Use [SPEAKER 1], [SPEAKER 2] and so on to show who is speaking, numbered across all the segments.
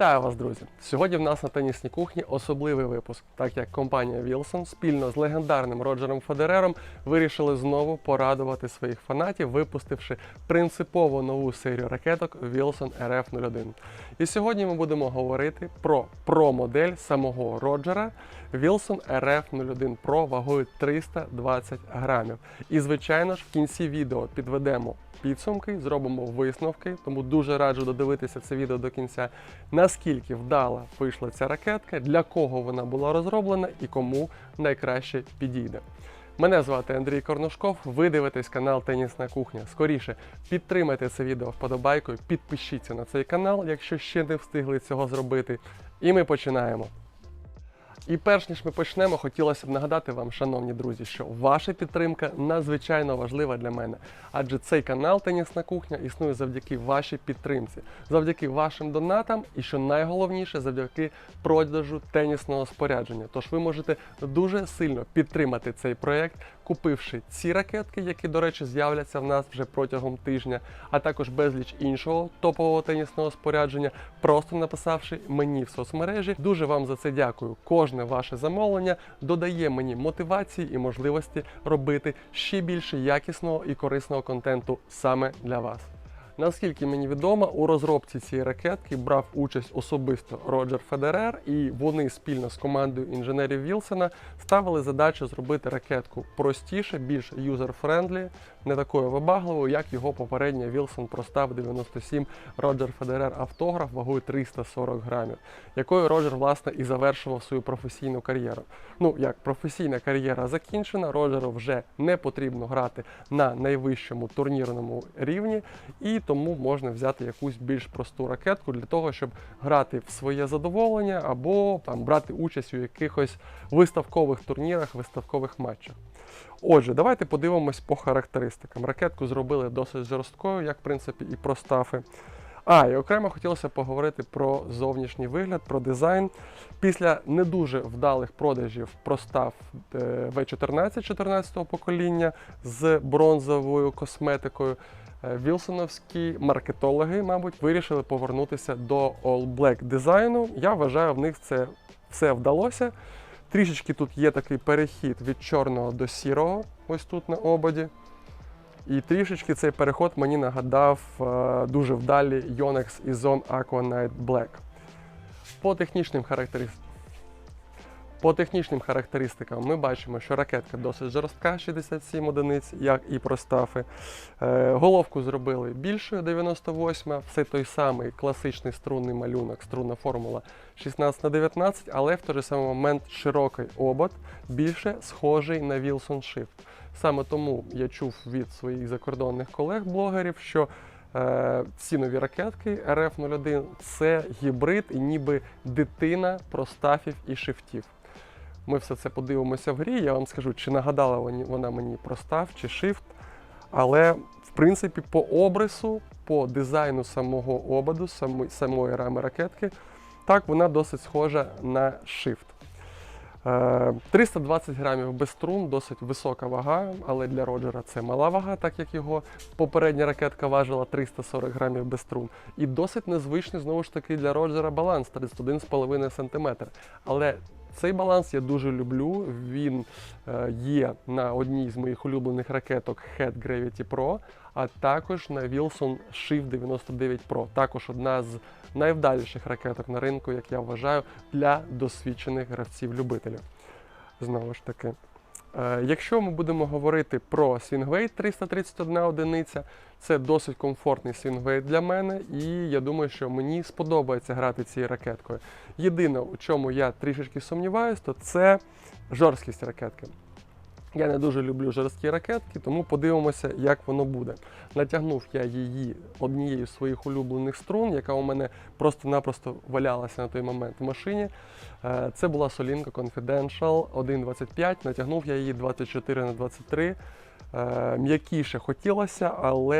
[SPEAKER 1] Вітаю вас, друзі! Сьогодні в нас на тенісній кухні особливий випуск, так як компанія Wilson спільно з легендарним Роджером Федерером вирішили знову порадувати своїх фанатів, випустивши принципово нову серію ракеток Wilson RF01. І сьогодні ми будемо говорити про про-модель самого Роджера Wilson RF01 Pro вагою 320 грамів. І звичайно ж в кінці відео підведемо підсумки, зробимо висновки, тому дуже раджу додивитися це відео до кінця, наскільки вдала вийшла ця ракетка, для кого вона була розроблена і кому найкраще підійде. Мене звати Андрій Корнушков. Ви дивитесь канал Тенісна кухня. Скоріше підтримайте це відео вподобайкою, підпишіться на цей канал, якщо ще не встигли цього зробити. І ми починаємо. І перш ніж ми почнемо, хотілося б нагадати вам, шановні друзі, що ваша підтримка надзвичайно важлива для мене, адже цей канал Тенісна кухня існує завдяки вашій підтримці, завдяки вашим донатам і, що найголовніше, завдяки продажу тенісного спорядження. Тож ви можете дуже сильно підтримати цей проект, купивши ці ракетки, які, до речі, з'являться в нас вже протягом тижня, а також безліч іншого топового тенісного спорядження, просто написавши мені в соцмережі. Дуже вам за це дякую. Кожне ваше замовлення додає мені мотивації і можливості робити ще більше якісного і корисного контенту саме для вас. Наскільки мені відомо, у розробці цієї ракетки брав участь особисто Роджер Федерер, і вони спільно з командою інженерів Вілсона ставили задачу зробити ракетку простіше, більш юзер-френдлі, не такою вибагливою, як його попередня Wilson Простав 97 Роджер Федерер автограф вагою 340 грамів, якою Роджер власне і завершував свою професійну кар'єру. Ну як професійна кар'єра закінчена, Роджеру вже не потрібно грати на найвищому турнірному рівні, і тому можна взяти якусь більш просту ракетку для того, щоб грати в своє задоволення або там брати участь у якихось виставкових турнірах, виставкових матчах. Отже, давайте подивимось по характеристикам. Ракетку зробили досить жорсткою, як в принципі і про стафи. А, і окремо хотілося поговорити про зовнішній вигляд, про дизайн. Після не дуже вдалих продажів простав V14 14-го покоління з бронзовою косметикою. е, Вілсоновські маркетологи, мабуть, вирішили повернутися до All Black дизайну. Я вважаю, в них це все вдалося. Трішечки тут є такий перехід від чорного до сірого, ось тут на ободі. І трішечки цей переход мені нагадав е, дуже вдалі Yonex Ozone Aqua Night Black. По технічним характеристикам. По технічним характеристикам ми бачимо, що ракетка досить жорстка, 67 одиниць, як і простафи. Е, головку зробили більшою 98, все той самий класичний струнний малюнок, струнна формула 16 на 19, але в той же самий момент широкий обод, більше схожий на Wilson Shift. Саме тому я чув від своїх закордонних колег-блогерів, що е, ці нові ракетки RF01 це гібрид і ніби дитина простафів і шифтів. Ми все це подивимося в грі. Я вам скажу, чи нагадала вона мені про став чи shift. Але в принципі по обрису, по дизайну самого ободу, самої, рами ракетки, так вона досить схожа на shift. Е, 320 грамів без струн, досить висока вага, але для Роджера це мала вага, так як його попередня ракетка важила 340 грамів без струн. І досить незвичний знову ж таки для Роджера баланс 31,5 см. Але цей баланс я дуже люблю. Він е, є на одній з моїх улюблених ракеток Head Gravity Pro, а також на Wilson Shift 99 Pro. Також одна з найвдаліших ракеток на ринку, як я вважаю, для досвідчених гравців-любителів. Знову ж таки. Е, Якщо ми будемо говорити про свінгвейт 331 одиниця, це досить комфортний свінгвейт для мене, і я думаю, що мені сподобається грати цією ракеткою. Єдине, у чому я трішечки сумніваюся, то це жорсткість ракетки. Я не дуже люблю жорсткі ракетки, тому подивимося, як воно буде. Натягнув я її однією з своїх улюблених струн, яка у мене просто-напросто валялася на той момент в машині. Е, Це була солінка Confidential 1.25. Натягнув я її 24 на 23. Е, М'якіше хотілося, але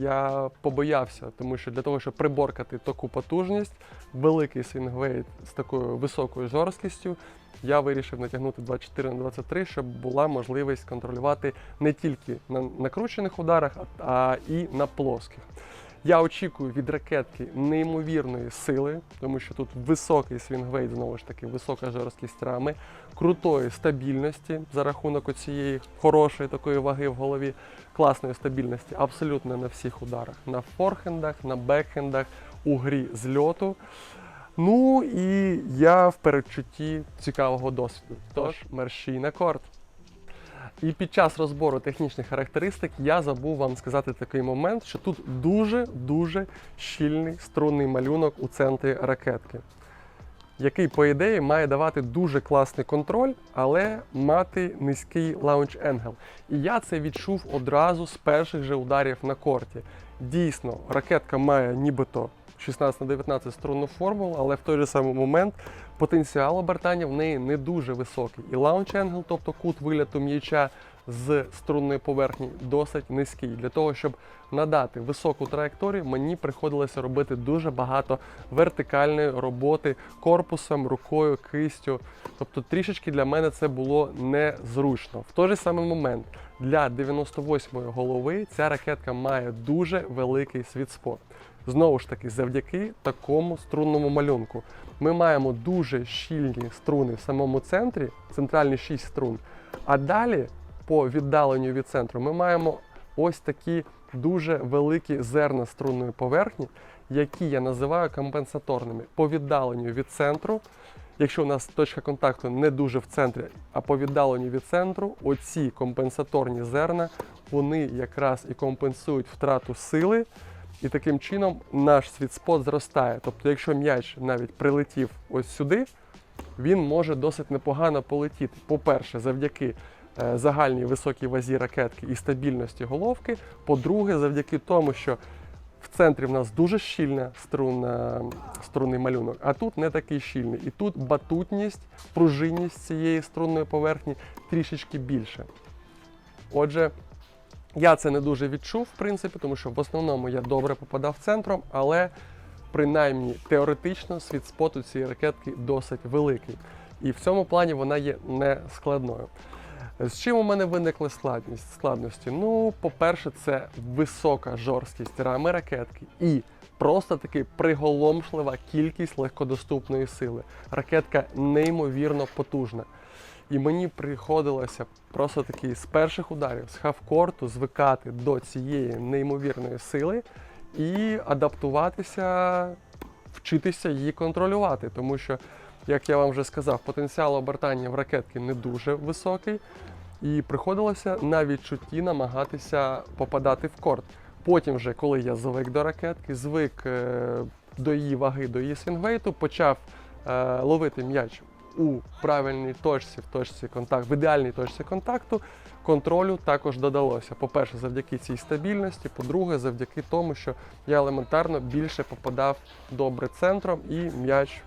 [SPEAKER 1] я побоявся, тому що для того, щоб приборкати таку потужність, великий свінгвейт з такою високою жорсткістю, я вирішив натягнути 24 на 23, щоб була можливість контролювати не тільки на накручених ударах, а- і на плоских. Я очікую від ракетки неймовірної сили, тому що тут високий свінгвейт, знову ж таки, висока жорсткість рами, крутої стабільності за рахунок оцієї хорошої такої ваги в голові, класної стабільності абсолютно на всіх ударах, на форхендах, на бекхендах, у грі з льоту. Ну і я в передчутті цікавого досвіду. Тож, мерщій на корт. І під час розбору технічних характеристик я забув вам сказати такий момент, що тут дуже-дуже щільний струнний малюнок у центрі ракетки, який, по ідеї, має давати дуже класний контроль, але мати низький лаунч енгел. І я це відчув одразу з перших же ударів на корті. Дійсно, ракетка має нібито 16 на 19 струнну формулу, але в той же самий момент потенціал обертання в неї не дуже високий. І лаунч енгл, тобто кут виліту м'яча з струнної поверхні, досить низький. Для того, щоб надати високу траєкторію, мені приходилося робити дуже багато вертикальної роботи корпусом, рукою, кистю. Тобто трішечки для мене це було незручно. В той же самий момент для 98-ї голови ця ракетка має дуже великий світспот. Знову ж таки, завдяки такому струнному малюнку. Ми маємо дуже щільні струни в самому центрі, центральні 6 струн. А далі, по віддаленню від центру, ми маємо ось такі дуже великі зерна струнної поверхні, які я називаю компенсаторними. По віддаленню від центру, якщо у нас точка контакту не дуже в центрі, а по віддаленню від центру, оці компенсаторні зерна, вони якраз і компенсують втрату сили. І таким чином наш світспот зростає. Тобто, якщо м'яч навіть прилетів ось сюди, він може досить непогано полетіти. По-перше, завдяки е, загальній високій вазі ракетки і стабільності головки. По-друге, завдяки тому, що в центрі в нас дуже щільна струнна, струнний малюнок, а тут не такий щільний. І тут батутність, пружинність цієї струнної поверхні трішечки більше. Отже, я це не дуже відчув, в принципі, тому що в основному я добре попадав центром, але принаймні теоретично світ споту цієї ракетки досить великий. І в цьому плані вона є не складною. З чим у мене виникли складність, складності? Ну, по-перше, це висока жорсткість рами ракетки і просто таки приголомшлива кількість легкодоступної сили. Ракетка неймовірно потужна. І мені приходилося просто таки з перших ударів, з хавкорту, звикати до цієї неймовірної сили і адаптуватися, вчитися її контролювати. Тому що, як я вам вже сказав, потенціал обертання в ракетки не дуже високий, і приходилося на відчутті намагатися попадати в корт. Потім, вже, коли я звик до ракетки, звик е, до її ваги, до її свінгвейту, почав е, ловити м'яч у правильній точці, в точці контакту, в ідеальній точці контакту, контролю також додалося. По-перше, завдяки цій стабільності, по-друге, завдяки тому, що я елементарно більше попадав добре центром і м'яч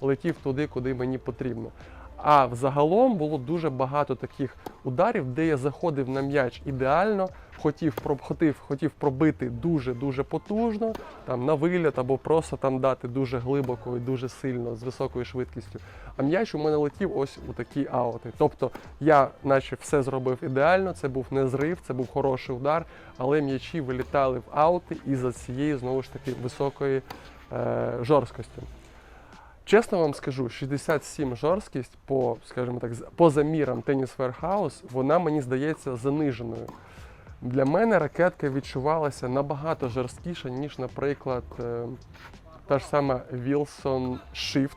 [SPEAKER 1] летів туди, куди мені потрібно. А взагалом було дуже багато таких ударів, де я заходив на м'яч ідеально, хотів, хотів, хотів пробити дуже-дуже потужно, там на виліт або просто там дати дуже глибоко і дуже сильно з високою швидкістю. А м'яч у мене летів ось у такі аути. Тобто я, наче, все зробив ідеально, це був не зрив, це був хороший удар, але м'ячі вилітали в аути із-за цієї знову ж таки високої е, жорсткості. Чесно вам скажу, 67 жорсткість по, скажімо так, по замірам Tennis Warehouse, вона мені здається заниженою. Для мене ракетка відчувалася набагато жорсткіша, ніж, наприклад, е, та ж сама Wilson Shift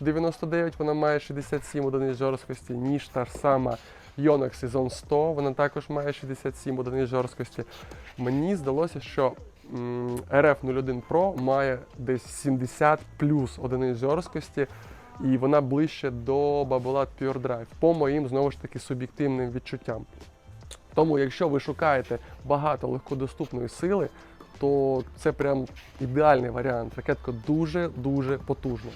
[SPEAKER 1] 99, вона має 67 одиниць жорсткості, ніж та ж сама Yonex Season 100, вона також має 67 одиниць жорсткості. Мені здалося, що RF01 Pro має десь 70 плюс одиниць жорсткості, і вона ближче до Babolat Pure Drive, по моїм знову ж таки суб'єктивним відчуттям. Тому, якщо ви шукаєте багато легкодоступної сили, то це прям ідеальний варіант. Ракетка дуже-дуже потужна.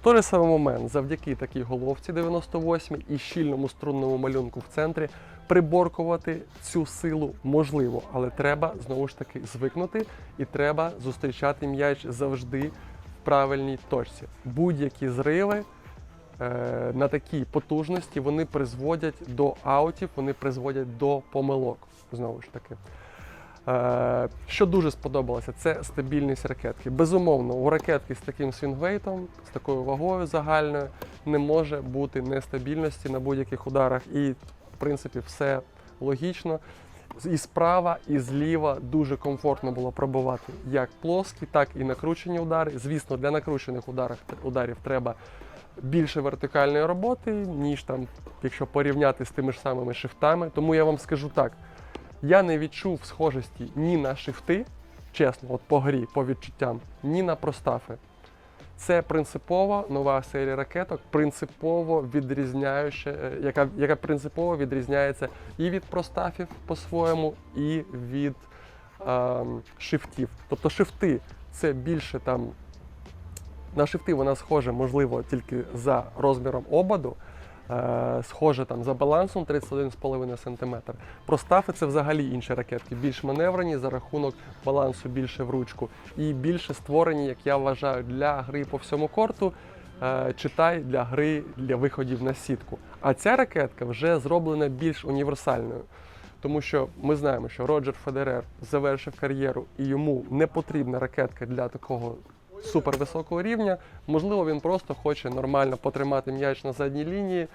[SPEAKER 1] В той же самий момент, завдяки такій головці 98 і щільному струнному малюнку в центрі, приборкувати цю силу можливо, але треба знову ж таки звикнути і треба зустрічати м'яч завжди в правильній точці. Будь-які зриви на такій потужності вони призводять до аутів, вони призводять до помилок. Знову ж таки. Е, Що дуже сподобалося, це стабільність ракетки. Безумовно, у ракетки з таким свінгвейтом, з такою вагою загальною, не може бути нестабільності на будь-яких ударах. І, в принципі, все логічно. І справа, і зліва дуже комфортно було пробувати як плоскі, так і накручені удари. Звісно, для накручених ударів, ударів треба більше вертикальної роботи, ніж там, якщо порівняти з тими ж самими шифтами. Тому я вам скажу так: я не відчув схожості ні на шифти, чесно, от по грі, по відчуттям, ні на простафи. Це принципово нова серія ракеток, принципово відрізняюча, е, яка, яка принципово відрізняється і від простафів по-своєму, і від ем, шифтів. Тобто шифти це більше там. На шифти вона схожа, можливо, тільки за розміром ободу, е, схожа там за балансом 31,5 см. Простафи це взагалі інші ракетки, більш маневрені за рахунок балансу більше в ручку і більше створені, як я вважаю, для гри по всьому корту. е, Читай для гри для виходів на сітку. А ця ракетка вже зроблена більш універсальною. Тому що ми знаємо, що Роджер Федерер завершив кар'єру і йому не потрібна ракетка для такого супервисокого рівня. Можливо, він просто хоче нормально потримати м'яч на задній лінії е,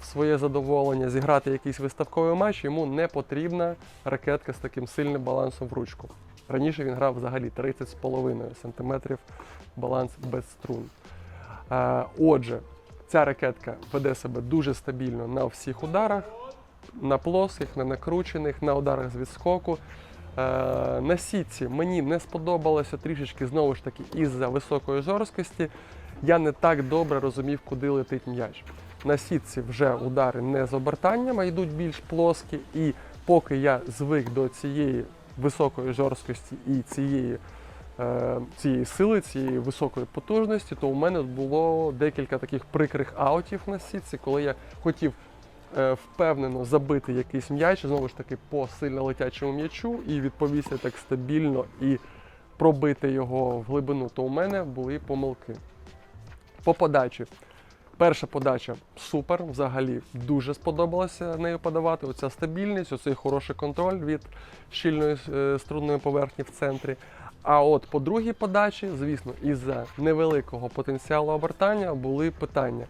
[SPEAKER 1] в своє задоволення, зіграти якийсь виставковий матч. Йому не потрібна ракетка з таким сильним балансом в ручку. Раніше він грав взагалі 30,5 см баланс без струн. Е, Отже, ця ракетка веде себе дуже стабільно на всіх ударах, на плоских, на накручених, на ударах з відскоку. Е, На сітці мені не сподобалося трішечки знову ж таки із-за високої жорсткості. Я не так добре розумів, куди летить м'яч. На сітці вже удари не з обертанням, а йдуть більш плоскі. І поки я звик до цієї високої жорсткості і цієї, е, цієї сили, цієї високої потужності, то у мене було декілька таких прикрих аутів на сітці, коли я хотів впевнено забити якийсь м'яч, знову ж таки по сильно летячому м'ячу, і відповісти так стабільно і пробити його в глибину, то у мене були помилки. По подачі. Перша подача супер, взагалі дуже сподобалося нею подавати. Оця стабільність, оцей хороший контроль від щільної е, струнної поверхні в центрі. А от по другій подачі, звісно, із-за невеликого потенціалу обертання були питання.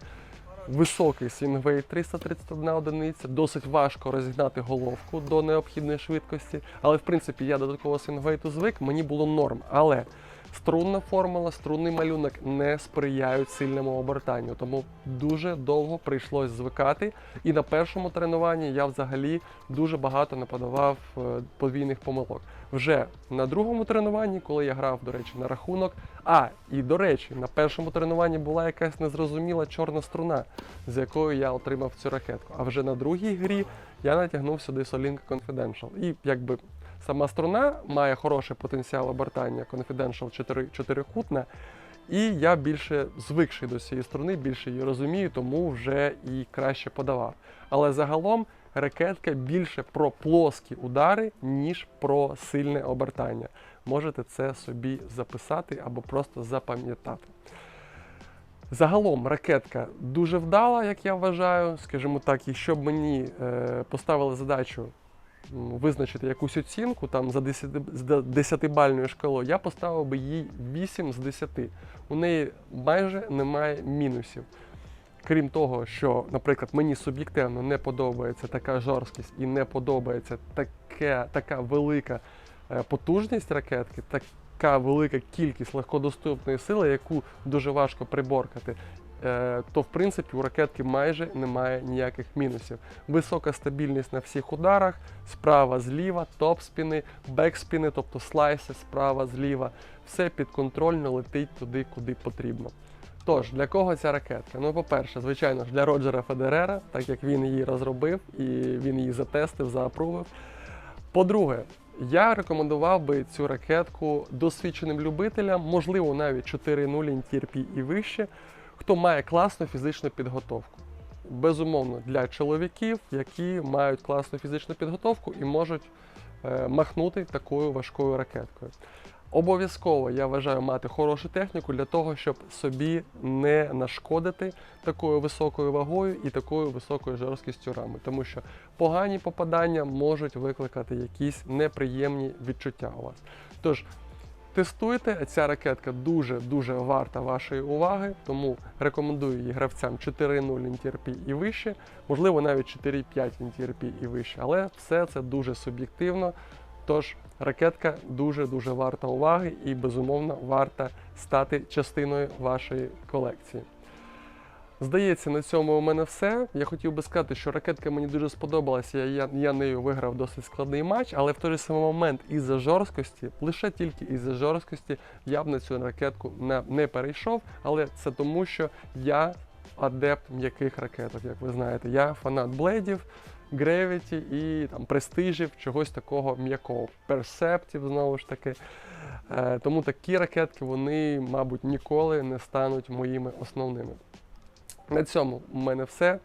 [SPEAKER 1] Високий свінгвейт 331 одиниця, досить важко розігнати головку до необхідної швидкості. Але в принципі я до такого свінгвейту звик, мені було норм. Але струнна формула, струнний малюнок не сприяють сильному обертанню. Тому дуже довго прийшлось звикати. І на першому тренуванні я взагалі дуже багато не подавав е, подвійних помилок. Вже на другому тренуванні, коли я грав, до речі, на рахунок. А, і до речі, на першому тренуванні була якась незрозуміла чорна струна, з якою я отримав цю ракетку. А вже на другій грі я натягнув сюди Solinka Confidential. І якби сама струна має хороший потенціал обертання Confidential 4, чотирикутна. І я більше звикший до цієї струни, більше її розумію, тому вже і краще подавав. Але загалом ракетка більше про плоскі удари, ніж про сильне обертання. Можете це собі записати або просто запам'ятати. Загалом ракетка дуже вдала, як я вважаю, скажімо так, якщо б мені е, поставили задачу визначити якусь оцінку там за 10, з 10-бальною шкалою, я поставив би їй 8 з 10. У неї майже немає мінусів. Крім того, що, наприклад, мені суб'єктивно не подобається така жорсткість і не подобається таке, така велика е, потужність ракетки, така велика кількість легкодоступної сили, яку дуже важко приборкати. Е, То, в принципі, у ракетки майже немає ніяких мінусів. Висока стабільність на всіх ударах, справа, зліва, топ-спіни, бекспіни, тобто слайси, справа, зліва. Все підконтрольно летить туди, куди потрібно. Тож, для кого ця ракетка? Ну, по-перше, звичайно ж, для Роджера Федерера, так як він її розробив і він її затестив, заапрувив. По-друге, я рекомендував би цю ракетку досвідченим любителям, можливо, навіть 4.0 TRP і вище, хто має класну фізичну підготовку. Безумовно, для чоловіків, які мають класну фізичну підготовку і можуть е, махнути такою важкою ракеткою. Обов'язково я вважаю мати хорошу техніку для того, щоб собі не нашкодити такою високою вагою і такою високою жорсткістю рами, тому що погані попадання можуть викликати якісь неприємні відчуття у вас. Тож тестуйте, ця ракетка дуже дуже варта вашої уваги, тому рекомендую її гравцям 4.0 NTRP і вище, можливо навіть 4.5 NTRP і вище, але все це дуже суб'єктивно. Тож ракетка дуже-дуже варта уваги і безумовно варта стати частиною вашої колекції. Здається, на цьому у мене все. Я хотів би сказати, що ракетка мені дуже сподобалася. Я, я нею виграв досить складний матч, але в той же самий момент із-за жорсткості, лише тільки із-за жорсткості, я б на цю ракетку не, не перейшов. Але це тому, що я адепт м'яких ракеток, як ви знаєте. Я фанат блейдів. Gravity і там престижів, чогось такого м'якого, персептів знову ж таки. Е, тому такі ракетки вони, мабуть, ніколи не стануть моїми основними. На цьому у мене все.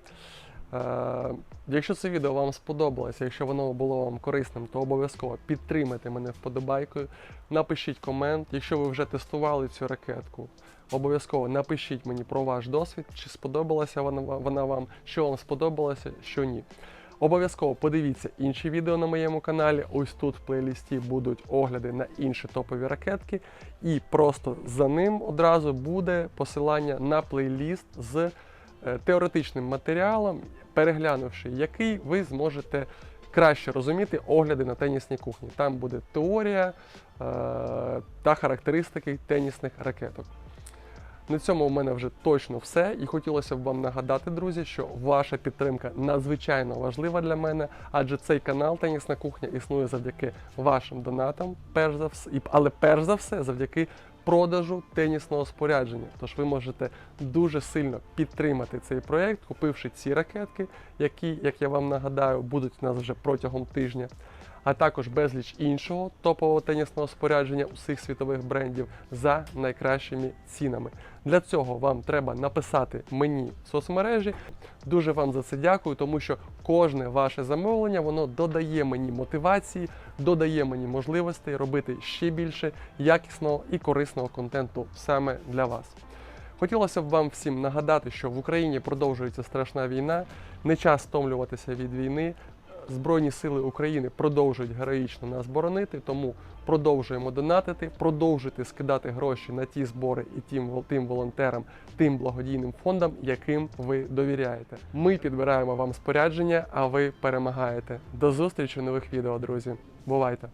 [SPEAKER 1] Е, якщо це відео вам сподобалося, якщо воно було вам корисним, то обов'язково підтримайте мене вподобайкою, напишіть комент. Якщо ви вже тестували цю ракетку, обов'язково напишіть мені про ваш досвід, чи сподобалася вона, вам, що вам сподобалося, що ні. Обов'язково подивіться інші відео на моєму каналі. Ось тут в плейлісті будуть огляди на інші топові ракетки. І просто за ним одразу буде посилання на плейліст з теоретичним матеріалом, переглянувши який ви зможете краще розуміти огляди на тенісній кухні. Там буде теорія е, та характеристики тенісних ракеток. На цьому у мене вже точно все. І хотілося б вам нагадати, друзі, що ваша підтримка надзвичайно важлива для мене, адже цей канал Тенісна кухня існує завдяки вашим донатам, перш за все, але перш за все завдяки продажу тенісного спорядження. Тож ви можете дуже сильно підтримати цей проект, купивши ці ракетки, які, як я вам нагадаю, будуть у нас вже протягом тижня. А також безліч іншого топового тенісного спорядження усіх світових брендів за найкращими цінами. Для цього вам треба написати мені в соцмережі. Дуже вам за це дякую, тому що кожне ваше замовлення воно додає мені мотивації, додає мені можливостей робити ще більше якісного і корисного контенту саме для вас. Хотілося б вам всім нагадати, що в Україні продовжується страшна війна, не час стомлюватися від війни. Збройні сили України продовжують героїчно нас боронити, тому продовжуємо донатити, продовжуйте скидати гроші на ті збори і тим, тим волонтерам, тим благодійним фондам, яким ви довіряєте. Ми підбираємо вам спорядження, а ви перемагаєте. До зустрічі в нових відео, друзі. Бувайте!